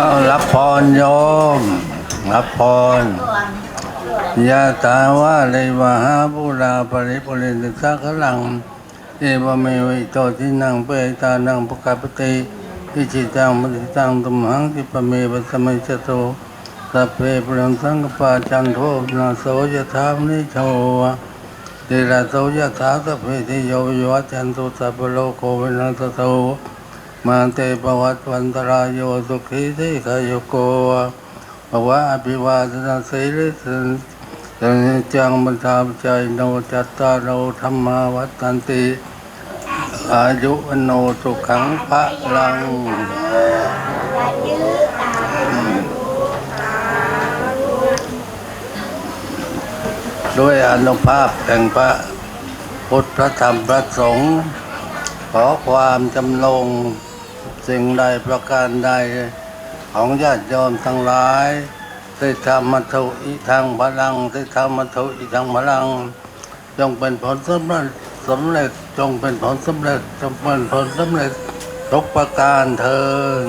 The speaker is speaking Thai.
ารับพรโยม รับพรยะตาวาเลวะหาปุราปริปุเรนติสักขลัง เอวเมวิโตทินังเปตานังปกาปติอิจิตังมติตังตุมหังทิปเมวะสมัยจโตสัพเพปรังสังกปาจันโทนาโสยถามนิโชวะเดระโสยถาสัพเพติโยวิวัจันตุสัพโลกโควินัสโต มาเตปวัตวันตรายโยสุขีเทขายโกภวะอภิวาทนาสิริสันสังจังบัญชาใจโนจัตตาโอธรรมาวัฏันติ อายุวันโนสุขังพระลังด้วยอนุภาพแห่งพระพุทธพระธรรมพระสงฆ์ขอความจำลง สิ่งใดประการใด ของญาติโยมทั้งหลายได้ทำมัทุอิทางพลังได้ทำมัทุอิทางพลัง จงเป็นผลสำเร็จสำเร็จจงเป็นผลสำเร็จจงเป็นผลสำเร็จทุกประการเทิน